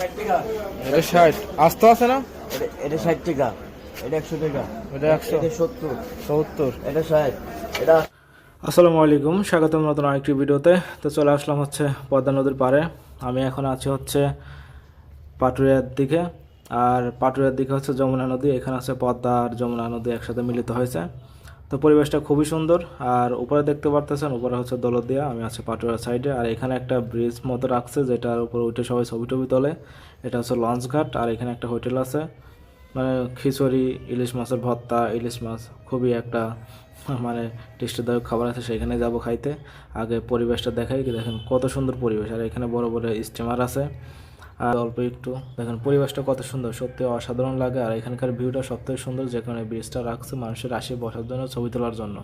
ষাট টাকা। এটা ষাট। আস্ত আছে না? এটা- এটা ষাট টাকা। এটা একশো টাকা। এটা একশো। সত্তর। সত্তর। এটা ষাট। এটা আসসালামু আলাইকুম স্বাগতম নতুন আরেকটি ভিডিওতে। তো চলে আসলাম হচ্ছে পদ্মা নদীর পাড়ে। আমি এখন আছি হচ্ছে পাটুরিয়ার দিকে। আর পাটুরিয়ার দিকে হচ্ছে যমুনা নদী এখানে আছে পদ্মা আর যমুনা নদী একসাথে মিলিত হয়েছে। তো পরিবেশটা খুবই সুন্দর। আর উপরে দেখতে পারতেছেন, উপরে হচ্ছে দৌলতদিয়া আমি আছি পাটুরিয়ার সাইডে আর এখানে একটা ব্রিজ মতো রাখছে, যেটার উপরে উঠে সবাই ছবি টবি তোলে। এটা হচ্ছে লঞ্চ ঘাট, আর এখানে একটা হোটেল আছে। মানে খিচুড়ি, ইলিশ মাছের ভর্তা, ইলিশ মাছ খুবই একটা মানে টেস্টদায়ক খাবার আছে, সেখানে যাব খাইতে। আগে পরিবেশটা দেখাই, দেখেন কত সুন্দর পরিবেশ। আর এখানে বড় বড় স্টিমার আছে। আর অল্প একটু। দেখেন পরিবেশটা কত সুন্দর সত্যি অসাধারণ লাগে। আর এখানকার ভিউটা সবথেকে সুন্দর যেখানে ব্রিজটা রাখছে মানুষের আসে বসার জন্য ছবি তোলার জন্য।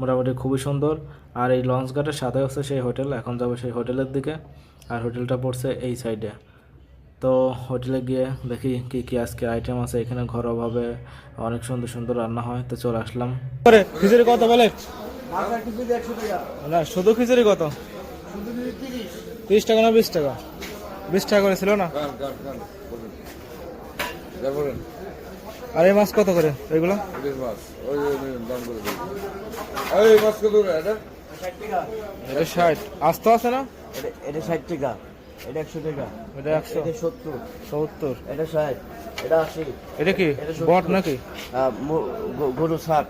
মোটামুটি খুবই সুন্দর। আর এই লঞ্চ ঘাটের সাথে হচ্ছে সেই হোটেল এখন যাব সেই হোটেলের দিকে। আর হোটেলটা পড়ছে এই সাইডে তো হোটেলে গিয়ে দেখি কি কি আজকে আইটেম আছে। এখানে ঘরোয়াভাবে অনেক সুন্দর সুন্দর রান্না হয়। তো চলে আসলাম। খিচুড়ি কত বলে? না শুধু খিচুড়ি কত? তিরিশ টাকা না বিশ টাকা? বিশ টাকা করে ছিল না? আর এই মাছ কত করে এগুলো? মাছ ওই ওই ওই দাম করে দিন। এই মাছ কত করে এটা ষাট। টাকা এটা ষাট আস্ত আছে না? এটা- এটা ষাট টাকা। এটা একশো টাকা। এটা একশো। এটা সত্তর। সত্তর। এটা ষাট। এটা আশি। এটা কি? বট নাকি? গরু ষাট।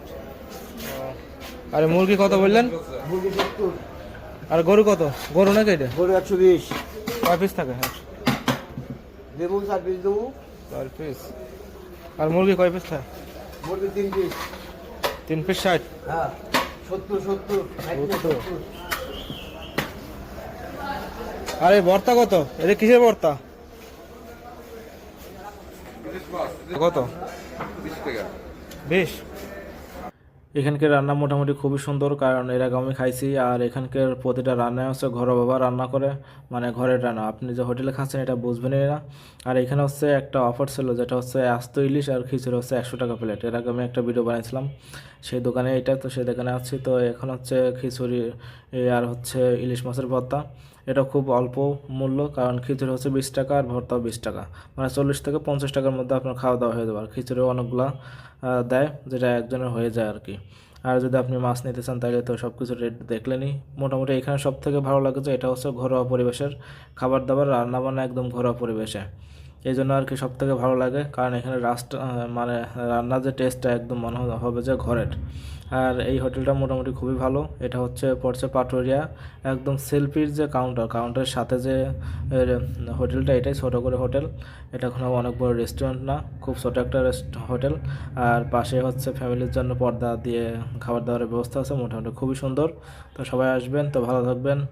আরে মুরগি কত বললেন? সত্তর। আর গরু কত? গরু নাকি এটা? গরু একশো বিশ। কয় পিস থাকে হ্যাঁ। দেবু ষাট পিস দেবু। চার পিস আর মুরগি কয় পিস থাকে? মুরগি তিন পিস তিন পিস ষাট? হ্যাঁ সত্তর সত্তর সত্তর। আরে ভর্তা কত? এটা কিসের ভর্তা? কত? বিশ টাকা। বেশ? এখানকার রান্না মোটামুটি খুবই সুন্দর, কারণ এর আগে আমি খাইছি আর এখানকার প্রতিটা রান্নায় হচ্ছে ঘরোয়া বাবা রান্না করে মানে ঘরের রান্না। আপনি যে হোটেলে খাচ্ছেন এটা বুঝবেনই না। আর এখানে হচ্ছে একটা অফার ছিল যেটা হচ্ছে আস্ত ইলিশ আর খিচুড়ি হচ্ছে একশো টাকা প্লেট এর আগে আমি একটা ভিডিও বানিয়েছিলাম সেই দোকানে, এটা তো সেই দোকানে আছি, তো এখন হচ্ছে খিচুড়ি আর হচ্ছে ইলিশ মাছের ভর্তা। এটা খুব অল্প মূল্য, কারণ খিচুড়ি হচ্ছে বিশ টাকা আর ভর্তাও বিশ টাকা। মানে চল্লিশ থেকে পঞ্চাশ টাকার মধ্যে আপনার খাওয়া দাওয়া হয়ে যাবে, আর খিচুড়িও অনেকগুলা দেয়, যেটা একজনের হয়ে যায় আর কি আর যদি আপনি মাছ নিতে চান, তাহলে তো সব কিছু রেট দেখলেনই। মোটামুটি এখানে সব থেকে ভালো লাগে যে এটা হচ্ছে ঘরোয়া পরিবেশের খাবার দাবার, রান্নাবান্না একদম ঘরোয়া পরিবেশে। এই জন্য আর কি সব থেকে ভালো লাগে। কারণ এখানে রাস্তা মানে রান্নার যে টেস্টটা একদম মনে হবে- যে ঘরের। আর এই হোটেলটা মোটামুটি খুবই ভালো। এটা হচ্ছে পড়ছে পাটুরিয়া। একদম সেলফির যে কাউন্টার কাউন্টারের সাথে যে হোটেলটা এটাই ছোটো করে হোটেল। এটা কোনো অনেক বড় রেস্টুরেন্ট না, খুব ছোটো একটা হোটেল। আর পাশে হচ্ছে ফ্যামিলির জন্য পর্দা দিয়ে খাবার দাবারের ব্যবস্থা আছে, মোটামুটি খুবই সুন্দর। তো সবাই আসবেন, তো ভালো থাকবেন।